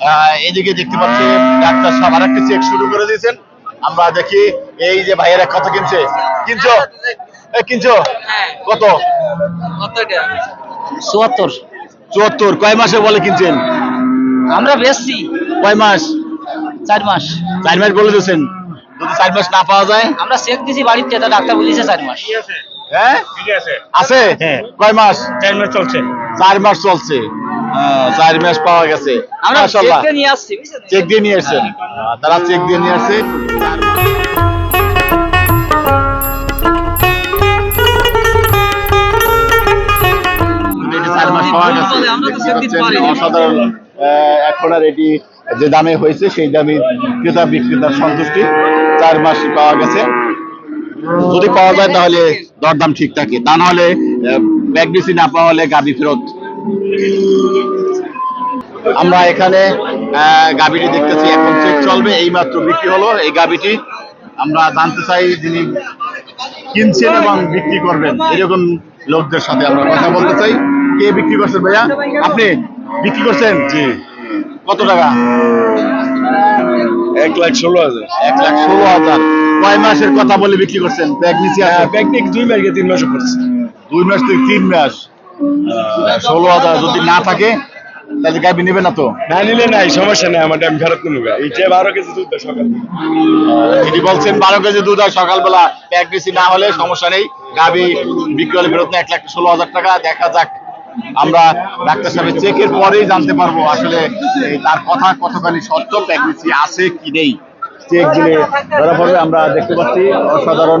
আহ, এদিকে দেখতে পাচ্ছি ডাক্তার সাহেব আরেকটা চেক শুরু করে দিয়েছেন। আমরা দেখি এই যে ভাইয়েরা কত কিনছে? কিনছো? কিনছো? কত? চুয়াত্তর। চুয়াত্তর। কয় মাসে বলে কিনছেন? আমরা বেশি কয় মাস? চার মাস। চার মাস বলে দিয়েছেন। যদি চার মাস না পাওয়া যায়? আমরা চেক দিছি বাড়িতে তা ডাক্তার বলেছে চার মাস। হ্যাঁ? আছে। আছে? হ্যাঁ। কয় মাস? চার মাস চলছে। চার মাস চলছে। চার মাস পাওয়া গেছে। আমরা। চেক নিয়ে আসছি চেক দিয়ে নিয়ে আসছেন। তারা চেক দিয়ে নিয়ে আসছে। অসাধারণ। এখন আর এটি যে দামে হয়েছে সেই দামে ক্রেতা বিক্রেতার সন্তুষ্টি চার মাস পাওয়া গেছে। যদি পাওয়া যায় তাহলে দরদাম ঠিক থাকে। তা নাহলে ব্যাগ বেশি না পাওয়া হলে গাবি ফেরত আমরা এখানে গাবিটি দেখতেছি। এখন চেক চলবে এই মাত্র বিক্রি হলো। এই গাবিটি আমরা জানতে চাই যিনি কিনছেন এবং বিক্রি করবেন। এরকম লোকদের সাথে আমরা কথা বলতে চাই। কে বিক্রি করছেন ভাইয়া? আপনি বিক্রি করছেন? জি। কত টাকা? এক লাখ ষোলো হাজার। এক লাখ ষোলো হাজার। কয় মাসের কথা বলে বিক্রি করছেন? ব্যাগ নিচে আছে। পিকনিক দুই মাস তিন মাসে করছে। দুই মাস থেকে তিন মাস। ষোলো হাজার যদি না থাকে তাহলে গাবি নেবে না তো? না নিলে নাই সমস্যা নাই আমার আমি ফেরত নেব। এই যে বারো কেজি দুধ সকাল তিনি বলছেন বারো কেজি দুধ হয় সকালবেলা প্যাক বেশি না হলে সমস্যা নেই। গাবি বিক্রি হলে ফেরত না এক লাখ ষোলো হাজার টাকা দেখা যাক। আমরা ডাক্তার সাহেবের চেকের পরেই জানতে পারব আসলে তার কথা কতখানি সত্য প্যাক বেশি আছে কি নেই। চেক দিলে ধরা পড়বে আমরা দেখতে পাচ্ছি অসাধারণ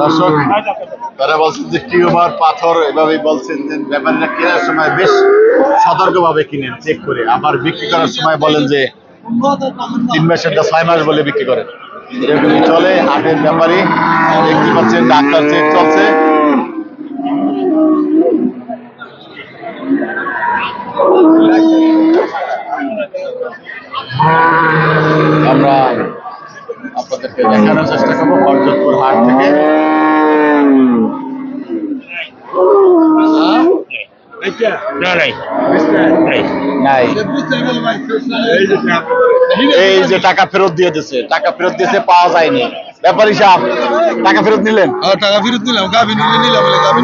দর্শক, তারা বলছেন যে টিউমার, পাথর, এভাবেই বলছেন যে ব্যাপারীরা কেনার সময় বেশ সতর্কভাবে কিনেন চেক করে। আবার বিক্রি করার সময় বলেন যে তিন মাসের দা ছয় মাস বলে বিক্রি করেন। এগুলি চলে, হাটের ব্যাপারী দেখতে পাচ্ছেন ডাক্তার চেক চলছে থেকে না নাই নাই নাই এই যে টাকা ফেরত দিয়ে দিচ্ছে টাকা ফেরত দিয়েছে পাওয়া যায়নি। ব্যাপারী সাহেব টাকা ফেরত নিলেন? টাকা ফেরত দিলাম গাভি নিলে নিলাম গাভি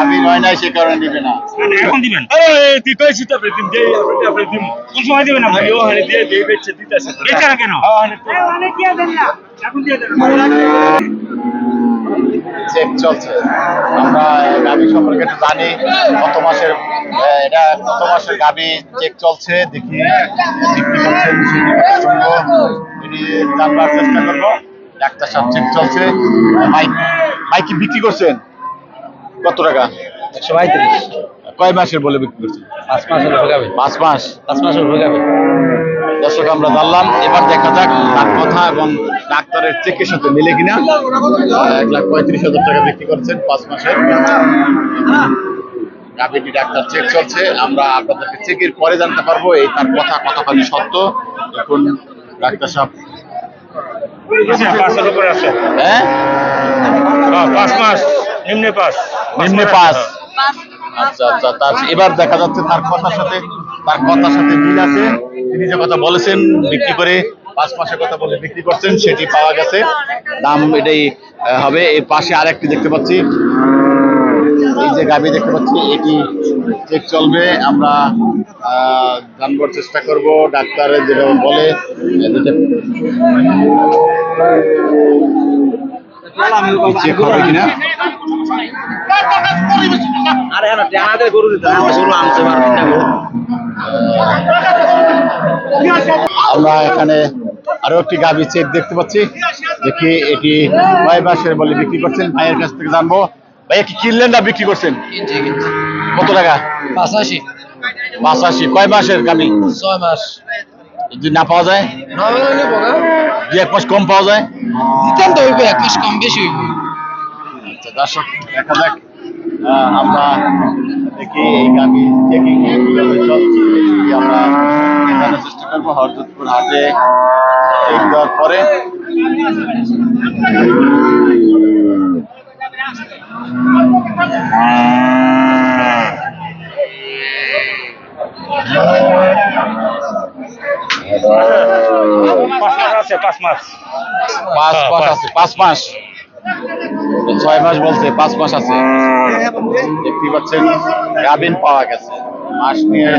আমি নয় নাই সে কারণে নিবে না। এখন দিবেন। তুই তো আপনি দিন দেই আপনি আপনি দিন। কোন সময় দিবেন আপনি? ও হানি দিয়ে দেই বেচে দিতেছে বেচা না। কেন চেক চলছে। আমরা গাবি সম্পর্কে জানি। কত মাসের এটা কত মাসের গাবি চেক চলছে। দেখি বিক্রি করছেন শুনব। এটি জানবার চেষ্টা করব ডাক্তার সাহেব চেক চলছে। বিক্রি করছেন? কত টাকা? একশো পঁয়ত্রিশ। কয় মাসের বলে বিক্রি করছেন? পাঁচ মাসের যাবে পাঁচ মাস? পাঁচ মাসের যাবে দর্শক আমরা জানলাম। এবার দেখা যাক তার কথা এবং ডাক্তারের চেকের সাথে মিলে কিনা? এক লাখ পঁয়ত্রিশ হাজার টাকা বিক্রি করছেন পাঁচ মাসে। গাভীটি ডাক্তার চেক চলছে? আমরা আপনাদেরকে চেকের পরে জানতে পারব এই তার কথা কতখানি সত্য। এখন ডাক্তার সাহেব পাঁচের উপরে আছে। হ্যাঁ? হ্যাঁ, পাঁচ মাস নিম্নে পাস আচ্ছা আচ্ছা তার এবার দেখা যাচ্ছে তার কথার সাথে তার কথার সাথে মিল আছে। তিনি যে কথা বলেছেন বিক্রি করে পাঁচ মাসের কথা বলে বিক্রি করছেন সেটি পাওয়া গেছে। দাম এটাই হবে। এই পাশে আরেকটি দেখতে পাচ্ছি। এই যে গাবি দেখতে পাচ্ছি এটি চেক চলবে। আমরা জানবার চেষ্টা করব। ডাক্তার যেভাবে বলে চেক হবে কিনা? আরে হ্যাঁ গরু দিতে গরু আনছে বার আমরা এখানে আরও একটি গাভি চেক দেখতে পাচ্ছি। দেখি এটি কয় মাসের বলে বিক্রি করছেন ভাইয়ের কাছ থেকে জানব। ভাইয়া কি কিনলেন না বিক্রি করছেন? কত টাকা? পাঁচাশি পাঁচাশি কয় মাসের গাভি? ছয় মাস। যদি না পাওয়া যায়? দু এক মাস কম পাওয়া যায়? দিতাম তো হইবে এক মাস কম বেশি হইবে। আচ্ছা দর্শক দেখা যাক। আমরা দেখি এই গাবি চেকিং চলছে হরজতপুর হাটে চেক দেওয়ার পরে পাঁচ মাস পাঁচ মাস। পাঁচ হ্যাঁ, মাস আছে পাঁচ মাস। ছয় মাস বলছে পাঁচ মাস আছে। দেখতে পাচ্ছেন গাবিন পাওয়া গেছে। মাস নিয়ে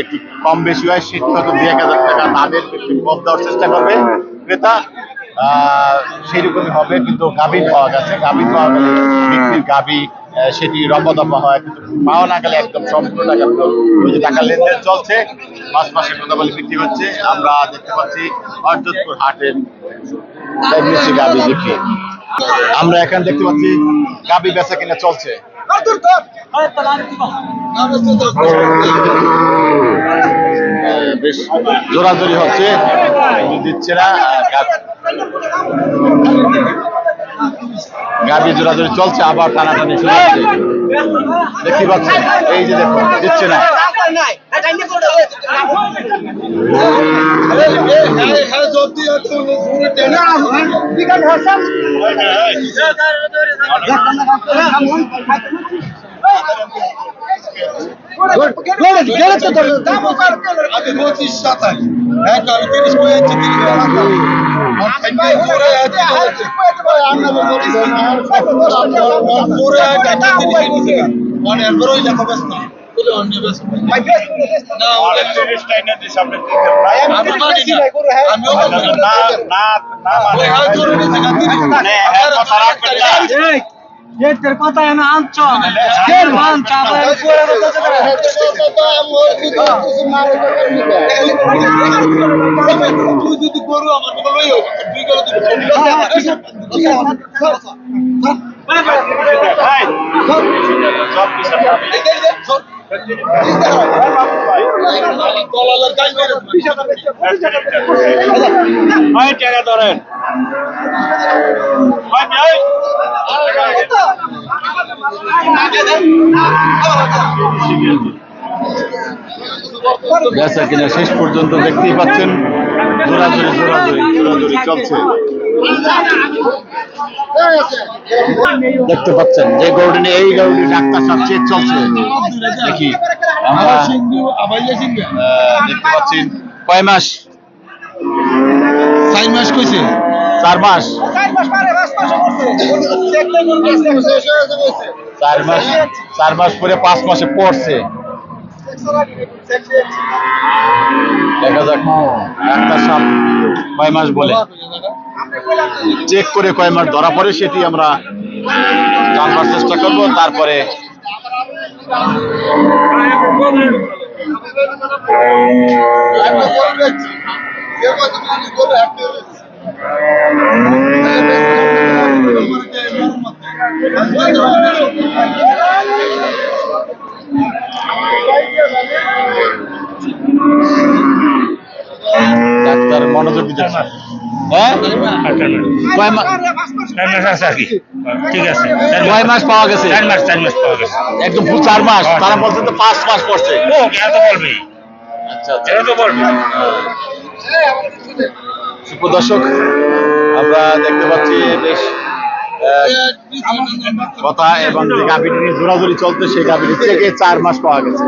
একটু কম বেশি হয় হয়তো দুই এক হাজার টাকা দামের একটু কম দেওয়ার চেষ্টা করবে। ক্রেতা সেইরকমই হবে কিন্তু গাবিন পাওয়া গেছে। গাবিন পাওয়া গেলে বিক্রির আহ, সেটি রপা দপা হয় কিন্তু পাওয়া না গেলে একদম সম্পূর্ণ টাকা ওই যে টাকার লেনদেন চলছে মাস মাসে কথা বলে বিক্রি হচ্ছে। আমরা দেখতে পাচ্ছি হরজতপুর হাটের গাভী বিক্রি। আমরা এখানে দেখতে পাচ্ছি গাবি বেচা কিনা চলছে। বেশ জোরাজোরি হচ্ছে। দিচ্ছে না গাবি জোরাজোরি চলছে আবার টানাটানি শুরু হচ্ছে। দেখতে পাচ্ছেন এই যে দেখুন দিচ্ছে না। পঁচিশ সাতাশ। হ্যাঁ তিরিশ মানে মানি মানি মানে হ্যাঁ, কথা এনে আনছ আবার পরে কথা তুই যদি গরু আমার কথা হোক দুই গরু টাকা ধরেন ভাই বেচা কিনা শেষ পর্যন্ত দেখতেই পাচ্ছেন জোরাজোরি জোরাজোরি জোরাজোরি চলছে। দেখতে পাচ্ছেন যে গরুটি নিয়ে এই গরুটি ডাক্তার সাহেব চেক চলছে। দেখি আমরা দেখতে পাচ্ছি কয় মাস? চার মাস কইছে। চার মাস? চার মাস চার মাস পরে পাঁচ মাসে পড়ছে। ডাক্তার কয় মাস বলে? চেক করে কয় মাস ধরা পড়ে সেটি আমরা জানবার চেষ্টা করব। তারপরে ডাক্তার মনোযোগ দিতেছে হ্যাঁ? কয় মাস চার মাস আছে আর কি। ঠিক আছে। কয় মাস পাওয়া গেছে? চার মাস চার মাস পাওয়া গেছে। একদম চার মাস। তারা বলছে তো পাঁচ মাস পড়ছে। ও তো আচ্ছা আচ্ছা। তো বলবে সুপ্রদর্শক আমরা দেখতে পাচ্ছি বেশ কথা এবং যে গাভীটি নিয়ে জোরাজোরি চলতে সেই গাভীটি থেকে চার মাস পাওয়া গেছে।